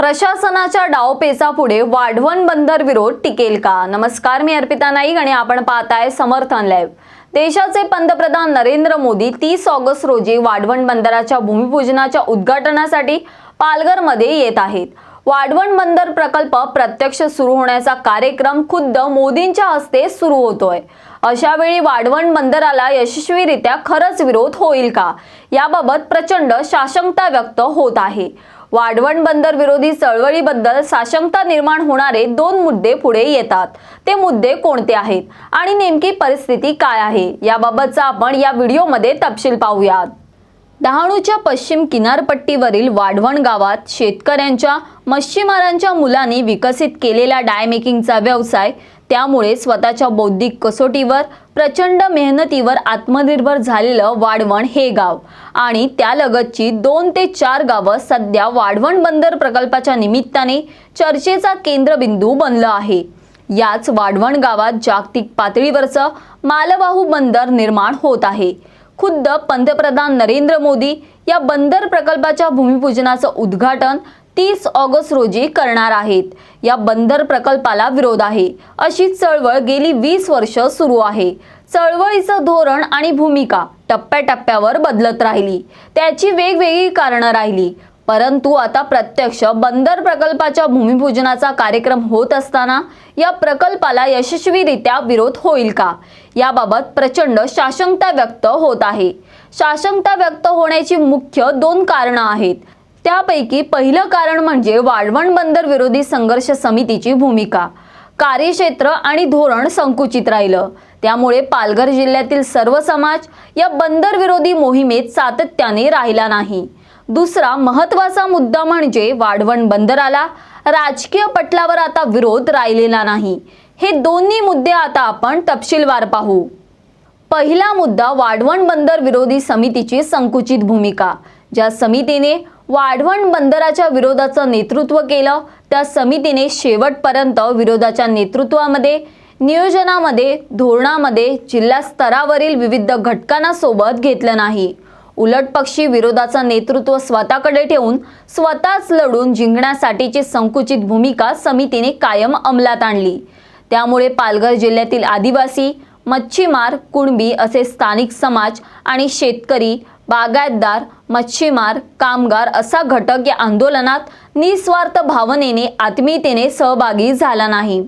प्रशासनाच्या डावपेचापुढे वाढवण बंदर विरोध टिकेल का? नमस्कार मी अर्पिता नाईक आणि आपण पाहताय समर्थन लाईव्ह. देशाचे पंतप्रधान नरेंद्र मोदी तीस ऑगस्ट रोजी वाढवण बंदराच्या भूमिपूजनाच्या उद्घाटनासाठी पालघरमध्ये येत आहेत. वाढवण बंदर प्रकल्प प्रत्यक्ष सुरू होण्याचा कार्यक्रम खुद्द मोदींच्या हस्ते सुरू होतोय. अशा वेळी वाढवण बंदराला यशस्वीरित्या खरंच विरोध होईल का? याबाबत प्रचंड साशंकता व्यक्त होत आहे. वाढवण बंदर विरोधी चळवळीबद्दल साशंकता निर्माण होणारे दोन मुद्दे पुढे येतात. ते मुद्दे कोणते आहेत? आणि नेमकी परिस्थिती काय आहे? याबाबतचा आपण या व्हिडिओमध्ये तपशील पाहूयात. डहाणूच्या पश्चिम किनारपट्टीवरील वाढवण गावात शेतकऱ्यांच्या मच्छीमारांच्या मुलांनी विकसित केलेला डायमेकिंगचा व्यवसाय त्यामुळे स्वतःच्या बौद्धिक कसोटीवर प्रचंड मेहनतीवर आत्मनिर्भर झालेलं वाढवण हे गाव. आणि त्यालगतची दोन ते चार गावं सध्या वाढवण बंदर प्रकल्पाच्या निमित्ताने चर्चेचा केंद्रबिंदू बनलं आहे. याच वाढवण गावात जागतिक पातळीवरचं मालवाहू बंदर निर्माण होत आहे. खुद्द पंतप्रधान नरेंद्र मोदी या बंदर प्रकल्पाच्या भूमिपूजनाचं उद्घाटन तीस ऑगस्ट रोजी करणार आहेत. या बंदर प्रकल्पाला विरोध आहे. अशी चळवळ गेली वीस वर्ष सुरू आहे. चळवळीचं धोरण आणि भूमिका टप्प्याटप्प्यावर बदलत राहिली. त्याची वेगवेगळी कारणं राहिली. परंतु आता प्रत्यक्ष बंदर प्रकल्पाच्या भूमिपूजनाचा कार्यक्रम होत असताना या प्रकल्पाला यशस्वीरित्या विरोध होईल का? याबाबत प्रचंड साशंकता व्यक्त होत आहे. साशंकता व्यक्त होण्याची मुख्य दोन कारणं आहेत. त्यापैकी पहिलं कारण म्हणजे वाढवण बंदर विरोधी संघर्ष समितीची भूमिका. कार्यक्षेत्र आणि धोरण संकुचित राहिलं. त्यामुळे पालघर जिल्ह्यातील सर्व समाज या बंदर विरोधी मोहिमेत सातत्याने राहिला नाही. दुसरा महत्त्वाचा मुद्दा म्हणजे वाढवण बंदराला राजकीय पटलावर आता विरोध राहिलेला नाही. हे दोन्ही मुद्दे आता आपण तपशीलवार पाहू. पहिला मुद्दा वाढवण बंदर विरोधी समितीची संकुचित भूमिका ज्या समितीने वाढवण बंदराच्या विरोधाचं नेतृत्व केलं त्या समितीने शेवटपर्यंत विरोधाच्या नेतृत्वामध्ये नियोजनामध्ये धोरणामध्ये जिल्हा स्तरावरील विविध घटकांना सोबत घेतलं नाही. उलट पक्षी विरोधाचं नेतृत्व स्वतःकडे ठेवून स्वतःच लढून जिंकण्यासाठीची संकुचित भूमिका समितीने कायम अंमलात आणली. त्यामुळे पालघर जिल्ह्यातील आदिवासी मच्छीमार कुणबी असे स्थानिक समाज आणि शेतकरी बागायतदार मच्छीमार कामगार असा घटक या आंदोलनात निस्वार्थ भावनेने आत्मीयतेने सहभागी झाला नाही.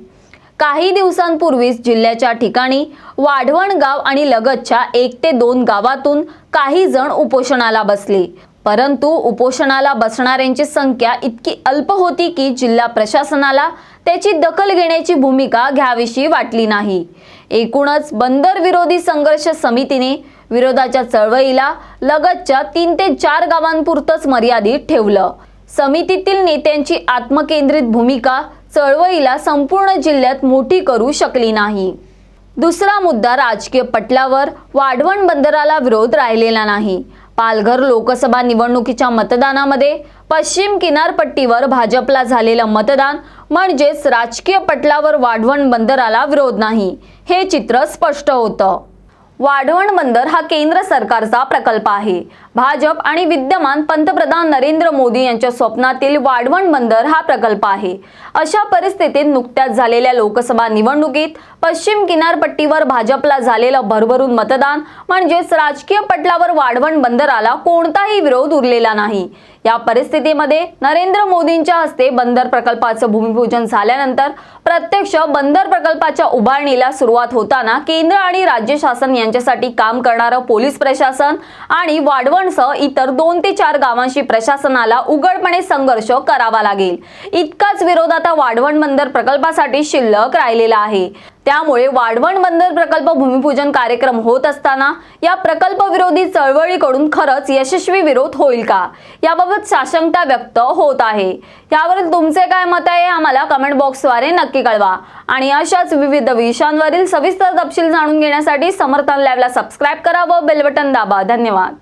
काही दिवसांपूर्वीच जिल्ह्याच्या ठिकाणी वाढवण गाव आणि लगतच्या एक ते दोन गावातून काही जण उपोषणाला बसले. परंतु उपोषणाला बसणाऱ्यांची संख्या इतकी अल्प होती की जिल्हा प्रशासनाला त्याची दखल घेण्याची भूमिका घ्यावीशी वाटली नाही. एकूणच बंदर विरोधी संघर्ष समितीने विरोधाच्या चळवळीला लगतच्या तीन ते चार गावांपुरतच मर्यादित ठेवलं. समितीतील नेत्यांची आत्मकेंद्रित भूमिका चळवळीला संपूर्ण जिल्ह्यात मोठी करू शकली नाही. दुसरा मुद्दा राजकीय पटलावर वाढवण बंदराला विरोध राहिलेला नाही. पालघर लोकसभा निवडणुकीच्या मतदानामध्ये पश्चिम किनारपट्टीवर भाजपला झालेलं मतदान म्हणजेच राजकीय पटलावर वाढवण बंदराला विरोध नाही हे चित्र स्पष्ट होतं. वाढवण बंदर हा केंद्र सरकारचा प्रकल्प आहे. भाजप आणि विद्यमान पंतप्रधान नरेंद्र मोदी यांच्या स्वप्नातील वाढवण बंदर हा प्रकल्प आहे. अशा परिस्थितीत नुकत्याच झालेल्या लोकसभा निवडणुकीत पश्चिम किनारपट्टीवर भाजपला झालेलं भरभरून मतदान म्हणजेच राजकीय पटलावर वाढवण बंदराला कोणताही विरोध उरलेला नाही. या परिस्थितीमध्ये नरेंद्र मोदींच्या हस्ते बंदर प्रकल्पाचं भूमिपूजन झाल्यानंतर प्रत्यक्ष बंदर प्रकल्पाच्या उभारणीला सुरुवात होताना केंद्र आणि राज्य शासन यांच्यासाठी काम करणारं पोलीस प्रशासन आणि वाढवण कोकणसह इतर दोन ते चार गावांशी प्रशासनाला उघडपणे संघर्ष करावा लागेल. इतकाच विरोध आता वाढवण बंदर प्रकल्पासाठी शिल्लक राहिलेला आहे. त्यामुळे वाढवण बंदर प्रकल्प भूमिपूजन कार्यक्रम होत असताना या प्रकल्प विरोधी चळवळीकडून खरंच यशस्वी विरोध होईल का? याबाबत साशंकता व्यक्त होत आहे. यावरील तुमचे काय मत आहे आम्हाला कमेंट बॉक्सद्वारे नक्की कळवा. आणि अशाच विविध विषयांवरील सविस्तर तपशील जाणून घेण्यासाठी समर्थन लॅबला सबस्क्राईब करा व बेलबटन दाबा. धन्यवाद.